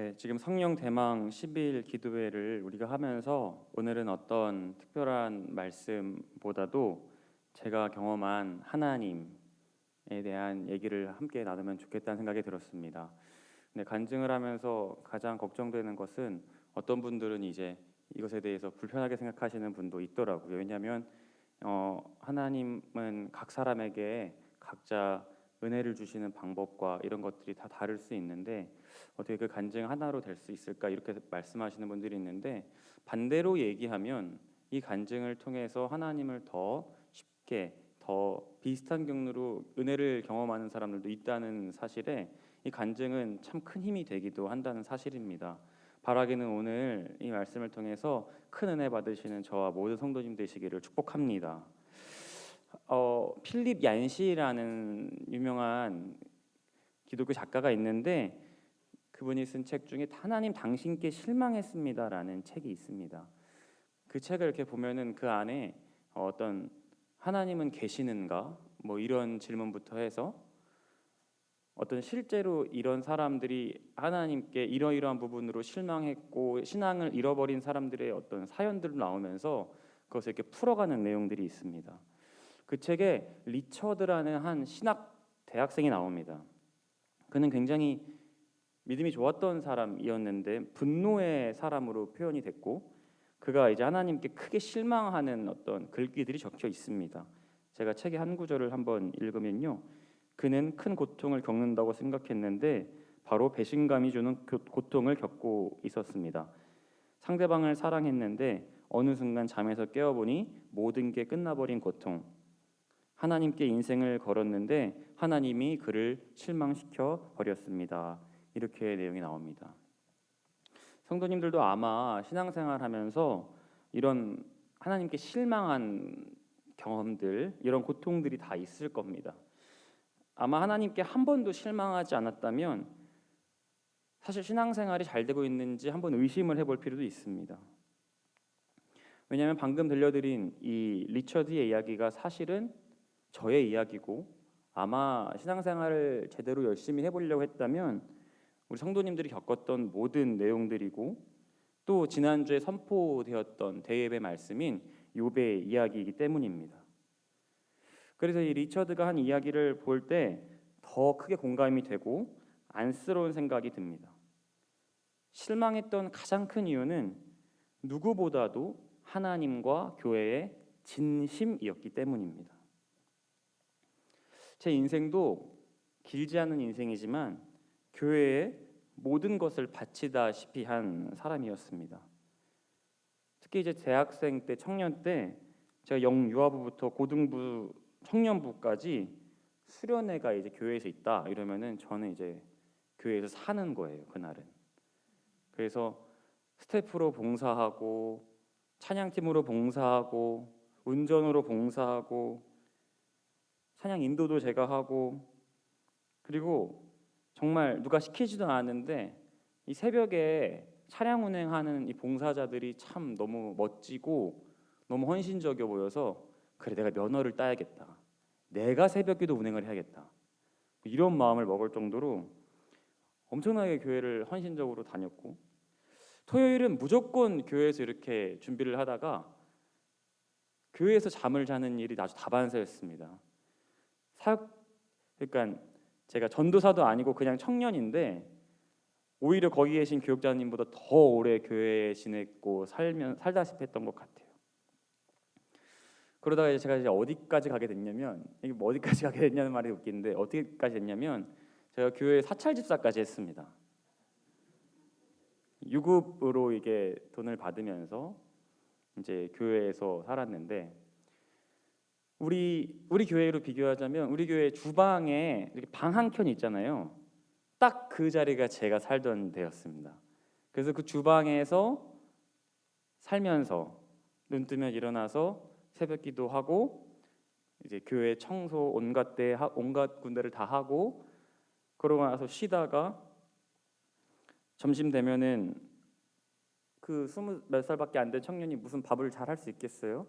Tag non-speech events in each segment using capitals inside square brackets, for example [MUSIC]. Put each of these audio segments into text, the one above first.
네, 지금 성령 대망 10일 기도회를 우리가 하면서 오늘은 어떤 특별한 말씀보다도 제가 경험한 하나님에 대한 얘기를 함께 나누면 좋겠다는 생각이 들었습니다. 근데 간증을 하면서 가장 걱정되는 것은 어떤 분들은 이제 이것에 대해서 불편하게 생각하시는 분도 있더라고요. 왜냐하면 어, 하나님은 각 사람에게 각자 은혜를 주시는 방법과 이런 것들이 다 다를 수 있는데 어떻게 그 간증 하나로 될 수 있을까 이렇게 말씀하시는 분들이 있는데 반대로 얘기하면 이 간증을 통해서 하나님을 더 쉽게 더 비슷한 경로로 은혜를 경험하는 사람들도 있다는 사실에 이 간증은 참 큰 힘이 되기도 한다는 사실입니다. 바라기는 오늘 이 말씀을 통해서 큰 은혜 받으시는 저와 모든 성도님 되시기를 축복합니다. 어, 필립 얀시라는 유명한 기독교 작가가 있는데 그분이 쓴 책 중에 하나님 당신께 실망했습니다라는 책이 있습니다. 그 책을 이렇게 보면은 그 안에 어떤 하나님은 계시는가 뭐 이런 질문부터 해서 어떤 실제로 이런 사람들이 하나님께 이러이러한 부분으로 실망했고 신앙을 잃어버린 사람들의 어떤 사연들 나오면서 그것을 이렇게 풀어가는 내용들이 있습니다. 그 책에 리처드라는 한 신학 대학생이 나옵니다. 그는 굉장히 믿음이 좋았던 사람이었는데 분노의 사람으로 표현이 됐고 그가 이제 하나님께 크게 실망하는 어떤 글귀들이 적혀 있습니다. 제가 책의 한 구절을 한번 읽으면요. 그는 큰 고통을 겪는다고 생각했는데 바로 배신감이 주는 고통을 겪고 있었습니다. 상대방을 사랑했는데 어느 순간 잠에서 깨어보니 모든 게 끝나버린 고통. 하나님께 인생을 걸었는데 하나님이 그를 실망시켜 버렸습니다. 이렇게 내용이 나옵니다. 성도님들도 아마 신앙생활 하면서 이런 하나님께 실망한 경험들, 이런 고통들이 다 있을 겁니다. 아마 하나님께 한 번도 실망하지 않았다면 사실 신앙생활이 잘 되고 있는지 한번 의심을 해볼 필요도 있습니다. 왜냐하면 방금 들려드린 이 리처드의 이야기가 사실은 저의 이야기고 아마 신앙생활을 제대로 열심히 해보려고 했다면 우리 성도님들이 겪었던 모든 내용들이고 또 지난주에 선포되었던 대예배 말씀인 욥의 이야기이기 때문입니다. 그래서 이 리처드가 한 이야기를 볼 때 더 크게 공감이 되고 안쓰러운 생각이 듭니다. 실망했던 가장 큰 이유는 누구보다도 하나님과 교회의 진심이었기 때문입니다. 제 인생도 길지 않은 인생이지만 교회에 모든 것을 바치다시피 한 사람이었습니다. 특히 이제 대학생 때 청년 때 제가 영유아부부터 고등부 청년부까지 수련회가 이제 교회에서 있다 이러면은 저는 이제 교회에서 사는 거예요 그날은. 그래서 스태프로 봉사하고 찬양팀으로 봉사하고 운전으로 봉사하고 찬양 인도도 제가 하고 그리고 정말 누가 시키지도 않았는데 이 새벽에 차량 운행하는 이 봉사자들이 참 너무 멋지고 너무 헌신적이어 보여서 그래 내가 면허를 따야겠다. 내가 새벽기도 운행을 해야겠다. 이런 마음을 먹을 정도로 엄청나게 교회를 헌신적으로 다녔고 토요일은 무조건 교회에서 이렇게 준비를 하다가 교회에서 잠을 자는 일이 아주 다반사였습니다. 사역 그러니까 제가 전도사도 아니고 그냥 청년인데 오히려 거기 계신 교육자님보다 더 오래 교회에 지냈고 살면 살다시피 했던 것 같아요. 그러다가 제가 이제 어디까지 가게 됐냐면 이게 뭐 어디까지 [LAUGHS] 가게 됐냐는 말이 웃긴데 어디까지 됐냐면 제가 교회 사찰 집사까지 했습니다. 유급으로 이게 돈을 받으면서 이제 교회에서 살았는데 우리 우리 교회로 비교하자면 우리 교회 주방에 방 한켠 있잖아요. 딱 그 자리가 제가 살던 데였습니다. 그래서 그 주방에서 살면서 눈 뜨면 일어나서 새벽기도 하고 이제 교회 청소 온갖 때 온갖 군데를 다 하고 그러고 나서 쉬다가 점심 되면은 그 스무 몇 살밖에 안 된 청년이 무슨 밥을 잘 할 수 있겠어요?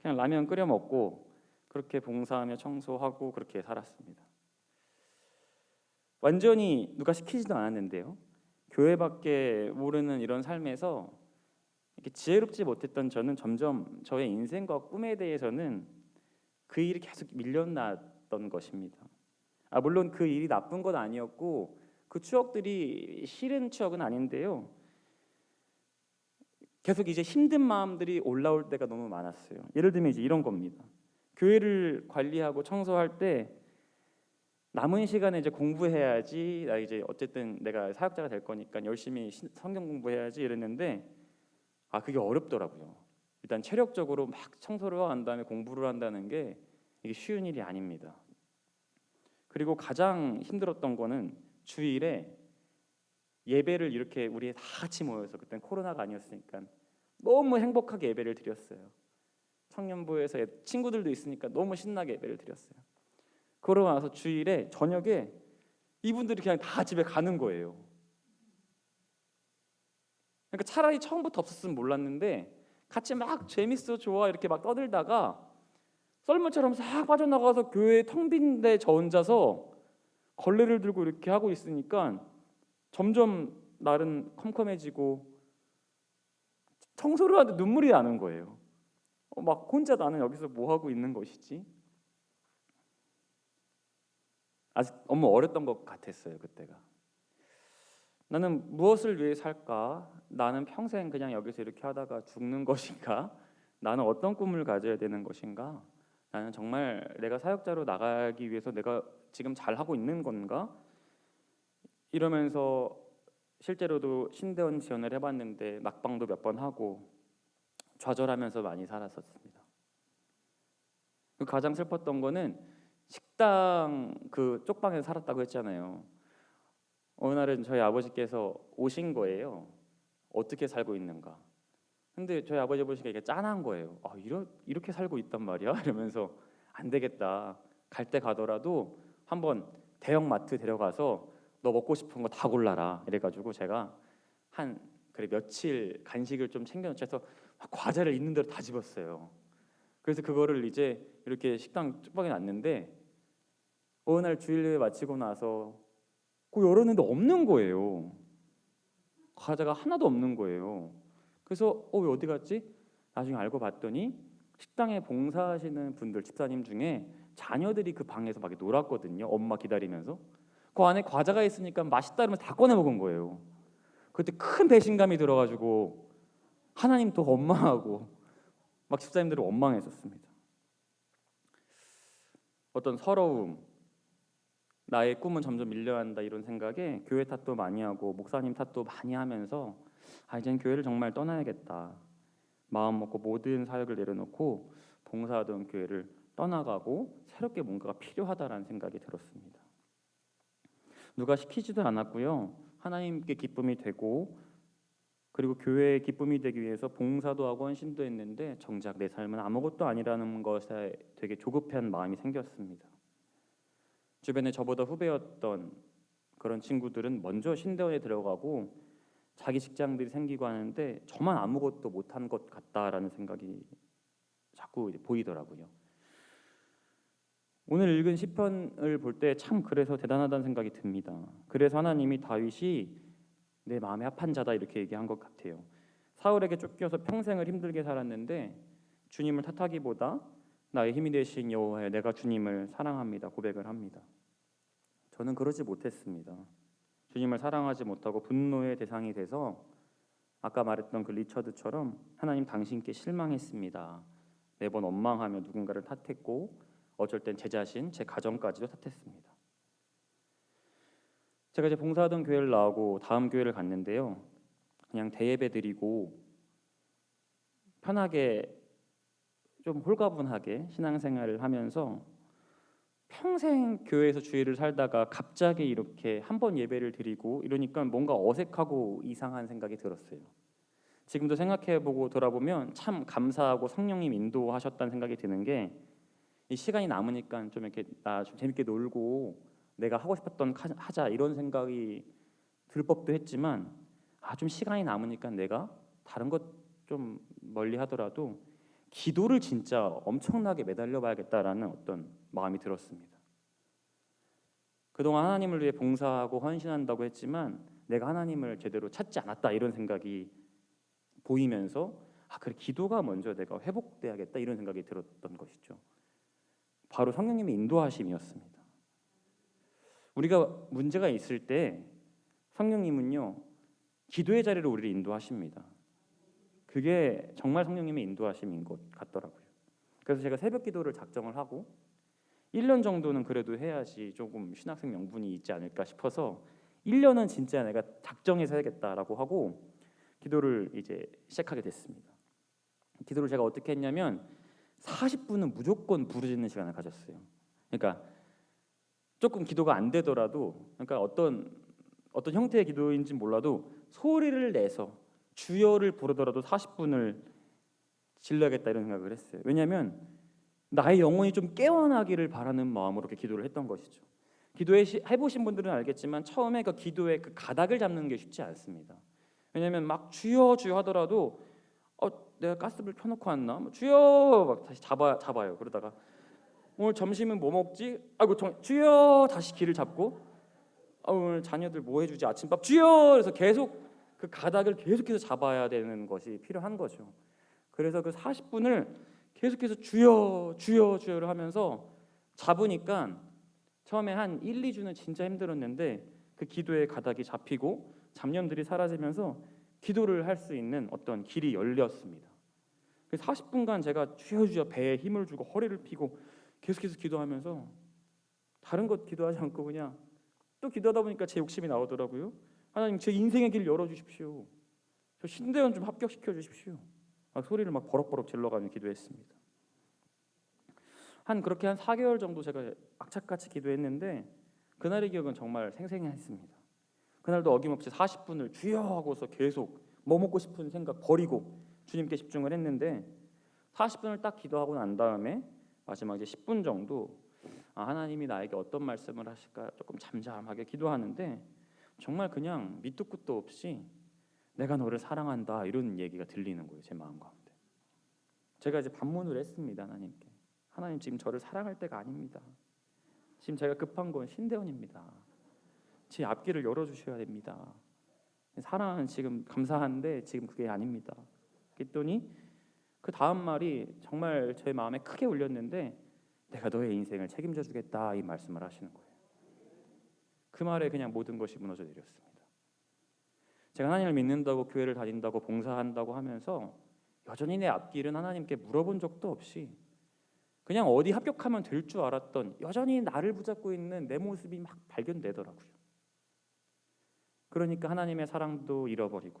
그냥 라면 끓여 먹고 그렇게 봉사하며 청소하고 그렇게 살았습니다. 완전히 누가 시키지도 않았는데요. 교회밖에 모르는 이런 삶에서 이렇게 지혜롭지 못했던 저는 점점 저의 인생과 꿈에 대해서는 그 일이 계속 밀려났던 것입니다. 아 물론 그 일이 나쁜 건 아니었고 그 추억들이 싫은 추억은 아닌데요. 계속 이제 힘든 마음들이 올라올 때가 너무 많았어요. 예를 들면 이제 이런 겁니다. 교회를 관리하고 청소할 때 남은 시간에 이제 공부해야지. 나 이제 어쨌든 내가 사역자가 될 거니까 열심히 신- 성경 공부해야지 이랬는데 아 그게 어렵더라고요. 일단 체력적으로 막 청소를 한 다음에 공부를 한다는 게 이게 쉬운 일이 아닙니다. 그리고 가장 힘들었던 거는 주일에 예배를 이렇게 우리 다 같이 모여서 그땐 코로나가 아니었으니까 너무 행복하게 예배를 드렸어요. 청년부에서 예- 친구들도 있으니까 너무 신나게 예배를 드렸어요. 그러고 나서 주일에 저녁에 이분들이 그냥 다 집에 가는 거예요. 그러니까 차라리 처음부터 없었으면 몰랐는데 같이 막 재밌어 좋아 이렇게 막 떠들다가 썰물처럼 싹 빠져나가서 교회 텅 빈데 저 혼자서 걸레를 들고 이렇게 하고 있으니까 점점 날은 컴컴해지고 청소를 하는데 눈물이 나는 거예요. 어, 막 혼자 나는 여기서 뭐 하고 있는 것이지? 아직 너무 어렸던 것 같았어요 그때가. 나는 무엇을 위해 살까? 나는 평생 그냥 여기서 이렇게 하다가 죽는 것인가? [LAUGHS] 나는 어떤 꿈을 가져야 되는 것인가? 나는 정말 내가 사역자로 나가기 위해서 내가 지금 잘 하고 있는 건가? 이러면서 실제로도 신대원 지원을 해봤는데 낙방도 몇 번 하고 좌절하면서 많이 살았었습니다. 그 가장 슬펐던 거는 식당 그 쪽방에서 살았다고 했잖아요. 어느 날은 저희 아버지께서 오신 거예요. 어떻게 살고 있는가? 근데 저희 아버지 보시기에 이게 짠한 거예요. 아, 이러, 이렇게 살고 있단 말이야? [LAUGHS] 이러면서 안 되겠다. 갈 때 가더라도 한번 대형 마트 데려가서 너 먹고 싶은 거 다 골라라. 이래가지고 제가 한 그래 며칠 간식을 좀 챙겨놓자 해서 막 과자를 있는 대로 다 집었어요. 그래서 그거를 이제 이렇게 식당 쪽방에 놨는데 어느 날 주일예배 마치고 나서 그 열었는데 없는 거예요. 과자가 하나도 없는 거예요. 그래서 어 왜 어디 갔지? 나중에 알고 봤더니 식당에 봉사하시는 분들 집사님 중에 자녀들이 그 방에서 막 놀았거든요. 엄마 기다리면서 그 안에 과자가 있으니까 맛있다 그러면서 다 꺼내 먹은 거예요. 그때 큰 배신감이 들어가지고 하나님 또 원망하고 막 집사님들을 원망했었습니다. 어떤 서러움, 나의 꿈은 점점 밀려간다 이런 생각에 교회 탓도 많이 하고 목사님 탓도 많이 하면서 아 이젠 교회를 정말 떠나야겠다 마음 먹고 모든 사역을 내려놓고 봉사하던 교회를 떠나가고 새롭게 뭔가가 필요하다라는 생각이 들었습니다. 누가 시키지도 않았고요 하나님께 기쁨이 되고 그리고 교회의 기쁨이 되기 위해서 봉사도 하고 헌신도 했는데 정작 내 삶은 아무것도 아니라는 것에 되게 조급한 마음이 생겼습니다. 주변에 저보다 후배였던 그런 친구들은 먼저 신대원에 들어가고 자기 직장들이 생기고 하는데 저만 아무것도 못한 것 같다라는 생각이 자꾸 보이더라고요. 오늘 읽은 시편을 볼 때 참 그래서 대단하다는 생각이 듭니다. 그래서 하나님이 다윗이 내 마음에 합한 자다 이렇게 얘기한 것 같아요. 사울에게 쫓겨서 평생을 힘들게 살았는데 주님을 탓하기보다 나의 힘이 되신 여호와여 내가 주님을 사랑합니다 고백을 합니다. 저는 그러지 못했습니다. 주님을 사랑하지 못하고 분노의 대상이 돼서 아까 말했던 그 리처드처럼 하나님 당신께 실망했습니다. 매번 원망하며 누군가를 탓했고 어쩔 땐 제 자신, 제 가정까지도 탓했습니다. 제가 이제 봉사하던 교회를 나오고 다음 교회를 갔는데요. 그냥 대예배 드리고 편하게 좀 홀가분하게 신앙생활을 하면서 평생 교회에서 주일을 살다가 갑자기 이렇게 한 번 예배를 드리고 이러니까 뭔가 어색하고 이상한 생각이 들었어요. 지금도 생각해보고 돌아보면 참 감사하고 성령님 인도하셨다는 생각이 드는 게 이 시간이 남으니까 좀 이렇게 나 좀 재밌게 놀고 내가 하고 싶었던 카- 하자 이런 생각이 들 법도 했지만 아 좀 시간이 남으니까 내가 다른 것 좀 멀리 하더라도 기도를 진짜 엄청나게 매달려 봐야겠다라는 어떤 마음이 들었습니다. 그동안 하나님을 위해 봉사하고 헌신한다고 했지만 내가 하나님을 제대로 찾지 않았다 이런 생각이 보이면서 아 그래 기도가 먼저 내가 회복돼야겠다 이런 생각이 들었던 것이죠. 바로 성령님의 인도하심이었습니다. 우리가 문제가 있을 때 성령님은요 기도의 자리로 우리를 인도하십니다. 그게 정말 성령님의 인도하심인 것 같더라고요. 그래서 제가 새벽 기도를 작정을 하고 1년 정도는 그래도 해야지 조금 신학생 명분이 있지 않을까 싶어서 1년은 진짜 내가 작정해서 해야겠다라고 하고 기도를 이제 시작하게 됐습니다. 기도를 제가 어떻게 했냐면 40분은 무조건 부르짖는 시간을 가졌어요. 그러니까 조금 기도가 안 되더라도 그러니까 어떤 어떤 형태의 기도인지 몰라도 소리를 내서 주여를 부르더라도 40분을 질러야겠다 이런 생각을 했어요. 왜냐하면 나의 영혼이 좀 깨어나기를 바라는 마음으로 이렇게 기도를 했던 것이죠. 기도해 시- 해보신 분들은 알겠지만 처음에 그 기도의 그 가닥을 잡는 게 쉽지 않습니다. 왜냐하면 막 주여 주여 하더라도 어 내가 가스불 켜놓고 왔나? 뭐 주여 막 다시 잡아 잡아요. 그러다가 오늘 점심은 뭐 먹지? 아이고 정, 주여! 다시 길을 잡고. 아, 오늘 자녀들 뭐 해주지? 아침밥 주여! 그래서 계속 그 가닥을 계속해서 잡아야 되는 것이 필요한 거죠. 그래서 그 40분을 계속해서 주여! 주여! 주여를 하면서 잡으니까 처음에 한 1, 2주는 진짜 힘들었는데 그 기도의 가닥이 잡히고 잡념들이 사라지면서 기도를 할 수 있는 어떤 길이 열렸습니다. 그 40분간 제가 주여! 주여! 배에 힘을 주고 허리를 펴고 계속해서 기도하면서 다른 것 기도하지 않고 그냥 또 기도하다 보니까 제 욕심이 나오더라고요. 하나님 제 인생의 길 열어 주십시오. 저 신대원 좀 합격시켜 주십시오. 막 소리를 막 버럭버럭 질러가며 기도했습니다. 한 그렇게 한 4개월 정도 제가 악착같이 기도했는데 그날의 기억은 정말 생생했습니다. 그날도 어김없이 40분을 주여 하고서 계속 뭐 먹고 싶은 생각 버리고 주님께 집중을 했는데 40분을 딱 기도하고 난 다음에 마지막 이제 10분 정도 아, 하나님이 나에게 어떤 말씀을 하실까 조금 잠잠하게 기도하는데 정말 그냥 밑도 끝도 없이 내가 너를 사랑한다 이런 얘기가 들리는 거예요 제 마음 가운데. 제가 이제 반문을 했습니다 하나님께. 하나님 지금 저를 사랑할 때가 아닙니다. 지금 제가 급한 건 신대원입니다. 제 앞길을 열어주셔야 됩니다. 사랑은 지금 감사한데 지금 그게 아닙니다. 그랬더니 그 다음 말이 정말 제 마음에 크게 울렸는데 내가 너의 인생을 책임져 주겠다 이 말씀을 하시는 거예요. 그 말에 그냥 모든 것이 무너져 내렸습니다. 제가 하나님을 믿는다고 교회를 다닌다고 봉사한다고 하면서 여전히 내 앞길은 하나님께 물어본 적도 없이 그냥 어디 합격하면 될 줄 알았던 여전히 나를 붙잡고 있는 내 모습이 막 발견되더라고요. 그러니까 하나님의 사랑도 잃어버리고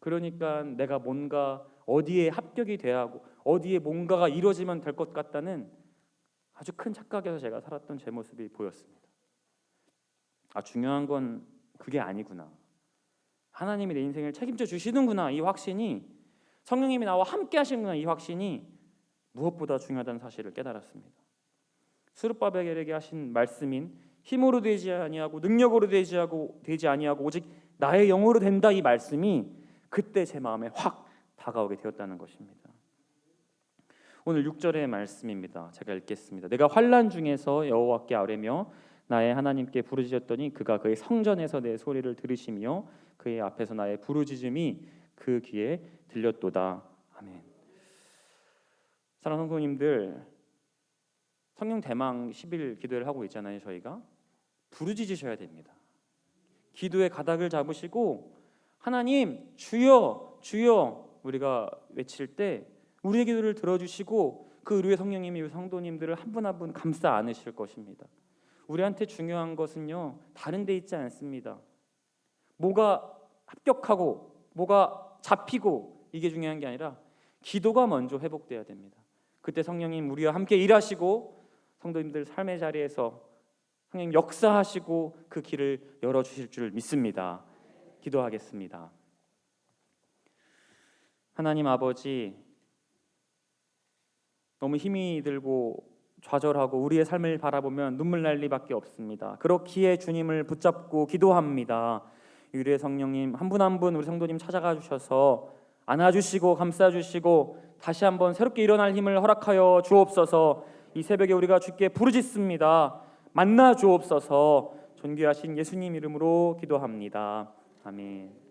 그러니까 내가 뭔가 어디에 합격이 돼야 하고 어디에 뭔가가 이루어지면 될 것 같다는 아주 큰 착각에서 제가 살았던 제 모습이 보였습니다. 아 중요한 건 그게 아니구나. 하나님이 내 인생을 책임져 주시는구나 이 확신이 성령님이 나와 함께 하시는구나 이 확신이 무엇보다 중요하다는 사실을 깨달았습니다. 수르바벨에게 하신 말씀인 힘으로 되지 아니하고 능력으로 되지 하고 되지 아니하고 오직 나의 영으로 된다 이 말씀이 그때 제 마음에 확 다가오게 되었다는 것입니다. 오늘 6절의 말씀입니다. 제가 읽겠습니다. 내가 환란 중에서 여호와께 아뢰며 나의 하나님께 부르짖었더니 그가 그의 성전에서 내 소리를 들으시며 그의 앞에서 나의 부르짖음이 그 귀에 들렸도다. 아멘. 사랑하는 성도님들 성령 대망 10일 기도를 하고 있잖아요, 저희가. 부르짖으셔야 됩니다. 기도의 가닥을 잡으시고 하나님 주여 주여 우리가 외칠 때 우리의 기도를 들어주시고 그 의료의 성령님이 성도님들을 한 분 한 분 감싸 안으실 것입니다. 우리한테 중요한 것은요 다른 데 있지 않습니다. 뭐가 합격하고 뭐가 잡히고 이게 중요한 게 아니라 기도가 먼저 회복돼야 됩니다. 그때 성령님 우리와 함께 일하시고 성도님들 삶의 자리에서 성령 역사하시고 그 길을 열어 주실 줄 믿습니다. 기도하겠습니다. 하나님 아버지 너무 힘이 들고 좌절하고 우리의 삶을 바라보면 눈물 날 리밖에 없습니다. 그렇기에 주님을 붙잡고 기도합니다. 유리의 성령님 한 분 한 분 우리 성도님 찾아가 주셔서 안아주시고 감싸주시고 다시 한번 새롭게 일어날 힘을 허락하여 주옵소서. 이 새벽에 우리가 주께 부르짖습니다. 만나 주옵소서. 존귀하신 예수님 이름으로 기도합니다. 아멘.